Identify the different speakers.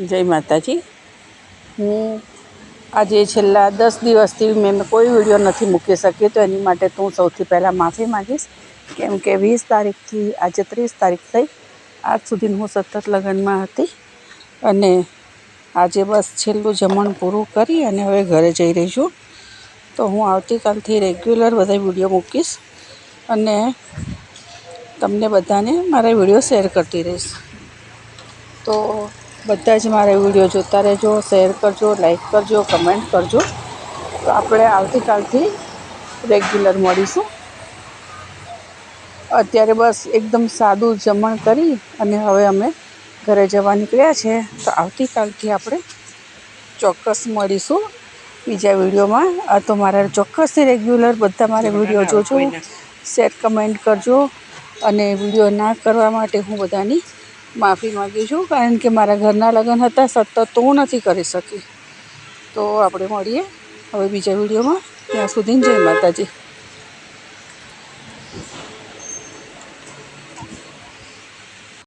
Speaker 1: જય માતાજી. હું આજે છેલ્લા દસ દિવસથી મેં કોઈ વીડિયો નથી મૂકી શકી તો એની માટે તો હું સૌથી પહેલાં માફી માગીશ. કેમ કે વીસ તારીખથી, આજે ત્રીસ તારીખ થઈ. આજ સુધી હું સતત લગ્નમાં હતી અને આજે બસ છેલ્લું જમણ પૂરું કરી અને હવે ઘરે જઈ રહી છું. તો હું આવતીકાલથી રેગ્યુલર બધા વીડિયો મૂકીશ અને તમને બધાને મારા વીડિયો શેર કરતી રહીશ. તો બધા જ મારા વીડિયો જોતા રહેજો શેર કરજો લાઈક કરજો કમેન્ટ કરજો. તો આપણે આવતીકાલથી રેગ્યુલર મળીશું. અત્યારે બસ એકદમ સાદું જમણ કરી અને હવે અમે ઘરે જવા નીકળ્યા છે. તો આવતીકાલથી આપણે ચોક્કસ મળીશું બીજા વિડીયોમાં. આ તો મારા ચોક્કસથી રેગ્યુલર બધા મારા વીડિયો જોજો શેર કમેન્ટ કરજો અને વીડિયો ના કરવા માટે હું બધાની માફી માગું છું કારણ કે મારા ઘરના લગ્ન હતા, સતત તો નથી કરી શકી. તો આપણે મળીએ હવે બીજા વિડીયોમાં. ત્યાં સુધી જય માતાજી.